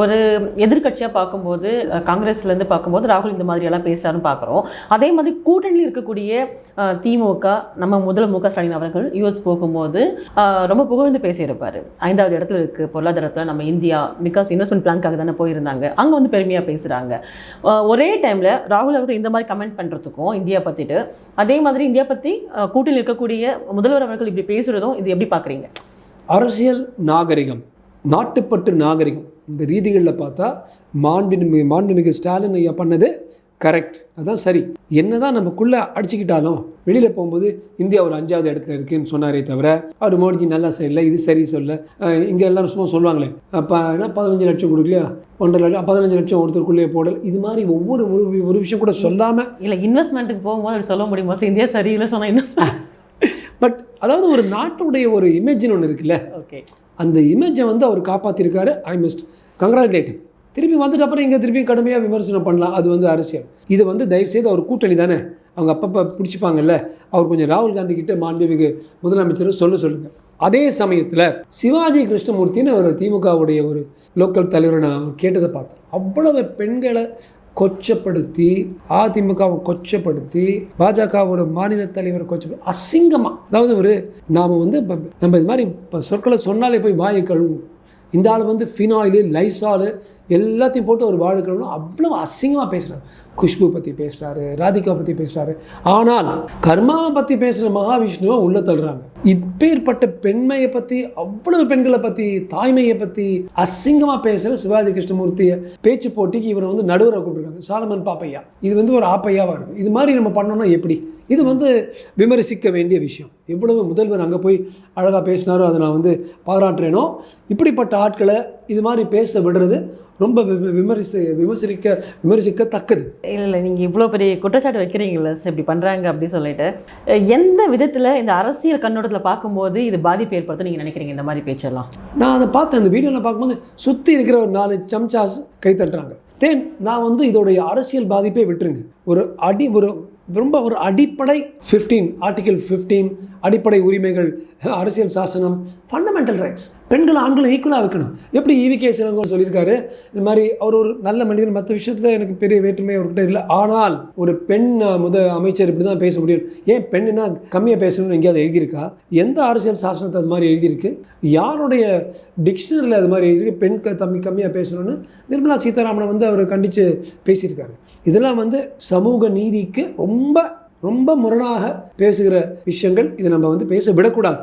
ஒரு எதிர்க்கட்சியாக பார்க்கும்போது காங்கிரஸ்லேருந்து பார்க்கும்போது ராகுல் இந்த மாதிரியெல்லாம் பேசுகிறாருன்னு பார்க்குறோம். அதே மாதிரி கூட்டணியில் இருக்கக்கூடிய திமுக நம்ம முதல் மு க ஸ்டாலின் அவர்கள் யூஎஸ் போகும்போது ரொம்ப புகழ்ந்து பேசியிருப்பார். ஐந்தாவது இடத்துல இருக்குது பொருளாதாரத்தில் நம்ம இந்தியா பிகாஸ் இன்வெஸ்ட்மெண்ட் பிளான்காக தானே போயிருந்தாங்க. அங்கே வந்து பெருமையாக பேசுகிறாங்க ஒரே டைமில் ராகுல் அவர்கள் இந்த மாதிரி கமெண்ட் பண்ணுறதுக்கும் இந்தியா பற்றிட்டு அதே மாதிரி இந்தியா பற்றி கூட்டணியில் இருக்கக்கூடிய முதல்வர் அவர்கள் இப்படி பேசுகிறதும் இது எப்படி பார்க்குறீங்க? அரசியல் நாகரிகம் நாட்டுப்பற்று நாகரிகம் இந்த ரீதிகளில் பார்த்தா மாண்புமிகு மாண்புமிகு ஸ்டாலின் ஐயா பண்ணது கரெக்ட் அதான் சரி. என்ன தான் நமக்குள்ளே அடிச்சுக்கிட்டாலும் வெளியில் போகும்போது இந்தியா ஒரு அஞ்சாவது இடத்துல இருக்குன்னு சொன்னாரே தவிர அவர் மோடிஜி நல்லா சரியில்லை இது சரி சொல்ல. இங்கே எல்லாரும் சும்மா சொல்லுவாங்களே அப்போ என்ன பதினஞ்சு லட்சம் கொடுக்கலையா? ஒன்றரை லட்சம் பதினஞ்சு லட்சம் ஒருத்தருக்குள்ளேயே போடல். இது மாதிரி ஒவ்வொரு ஒரு விஷயம் கூட சொல்லாமல் இல்லை இன்வெஸ்ட்மெண்ட்டுக்கு போகும்போது சொல்ல முடியுமா? இந்தியா சரியில்லை சொன்னால் இன்வெஸ்ட்மெண்ட் பட் அதாவது ஒரு நாட்டுடைய ஒரு இமேஜின் ஒன்று இருக்குல்ல? ஓகே அந்த இமேஜை வந்து அவர் காப்பாற்றிருக்காரு ஐ மஸ்ட் கங்க்ராச்சுலேட் திருப்பி வந்துட்டு அப்புறம் இங்கே திருப்பி கடுமையாக விமர்சனம் பண்ணலாம். அது வந்து அரசியல். இது வந்து தயவுசெய்து அவர் கூட்டணி தானே? அவங்க அப்பப்போ பிடிச்சிப்பாங்கல்ல? அவர் கொஞ்சம் ராகுல் காந்தி கிட்ட மாண்புமிகு முதலமைச்சர் சொல்ல சொல்லுங்கள் அதே சமயத்தில் சிவாஜி கிருஷ்ணமூர்த்தின்னு ஒரு திமுகவுடைய ஒரு லோக்கல் தலைவரை நான் கேட்டதை பார்த்தேன். அவ்வளவு பெண்களை கொச்சப்படுத்தி அதிமுகவை கொச்சப்படுத்தி பாஜகவோட மாநில தலைவரை கொச்சப்படுத்தி அசிங்கமாக அதாவது ஒரு நாம் வந்து நம்ம இது மாதிரி இப்போ சொற்களை சொன்னாலே போய் வாயை கழுவும் இந்த ஆள் வந்து ஃபினாயிலு லைசாலு எல்லாத்தையும் போட்டு ஒரு வாழ்க்கணும் அவ்வளோ அசிங்கமாக பேசுகிறார் குஷ்பு பற்றி பேசுகிறாரு ராதிகா பற்றி பேசுகிறாரு ஆனால் கர்மாவை பற்றி பேசுகிற மகாவிஷ்ணுவை உள்ள தள்ளுறாங்க. இப்பேற்பட்ட பெண்மையை பற்றி அவ்வளவு பெண்களை பற்றி தாய்மையை பற்றி அசிங்கமாக பேசுகிற சிவாஜி கிருஷ்ணமூர்த்தியை பேச்சு போட்டிக்கு இவரை வந்து நடுவரை கூப்பிட்டுருக்காங்க. சாலமன் பாப்பையா. இது வந்து ஒரு ஆப்பையாவாக இருக்கும் இது மாதிரி நம்ம பண்ணோம்னா எப்படி? இது வந்து விமர்சிக்க வேண்டிய விஷயம். எவ்வளவு முதல்வர் அங்கே போய் அழகாக பேசினாரோ அதை நான் வந்து பாராட்டுறேனோ. இப்படிப்பட்ட ஆட்களை இது மாதிரி பேச விடுறது ரொம்ப விமர்சி விமர்சிக்க விமர்சிக்கத்தக்கது. இல்லை இல்லை நீங்கள் இவ்வளோ பெரிய குற்றச்சாட்டு வைக்கிறீங்களா சார் இப்படி பண்ணுறாங்க அப்படி சொல்லிட்டு. எந்த விதத்தில் இந்த அரசியல் கண்ணோட்டத்தில் பார்க்கும்போது இது பாதிப்பு ஏற்படுத்தும் நீங்கள் நினைக்கிறீங்க இந்த மாதிரி பேச்செல்லாம்? நான் அதை பார்த்தேன் அந்த வீடியோவில் பார்க்கும்போது சுற்றி இருக்கிற ஒரு நாலு சம்சாஸ் கை தட்டுறாங்க. தென் நான் வந்து இதோடைய அரசியல் பாதிப்பை விட்டுருங்க. ஒரு அடி ஒரு ரொம்ப ஒரு அடிப்படை 15 ஆர்டிகல் 15 அடிப்படை உரிமைகள் அரசியல் சாசனம் ஃபண்டமெண்டல் ரைட்ஸ் பெண்கள் ஆண்களும் ஈக்குவலாக வைக்கணும். எப்படி ஈவிகே ஈவி கே சொல்லியிருக்காரு. இது மாதிரி அவர் ஒரு நல்ல மனிதன் மற்ற விஷயத்தில் எனக்கு பெரிய வேற்றுமை அவர்கிட்ட இல்லை. ஆனால் ஒரு பெண் முத அமைச்சர் இப்படி தான் பேச முடியும். ஏன் பெண்ணுனா கம்மியாக பேசணும்னு எங்கேயாவது எழுதியிருக்கா? எந்த அரசியல் சாசனத்தை அது மாதிரி எழுதியிருக்கு? யாருடைய டிக்ஷனரியில் அது மாதிரி எழுதியிருக்கு? பெண் க தம்பி கம்மியாக பேசணும்னு நிர்மலா சீதாராமனை வந்து அவர் கண்டித்து பேசியிருக்காரு. இதெல்லாம் வந்து சமூக நீதிக்கு ரொம்ப ரொம்ப முரணாக பேசுகிற விஷயங்கள். இதை நம்ம வந்து பேச விடக்கூடாது.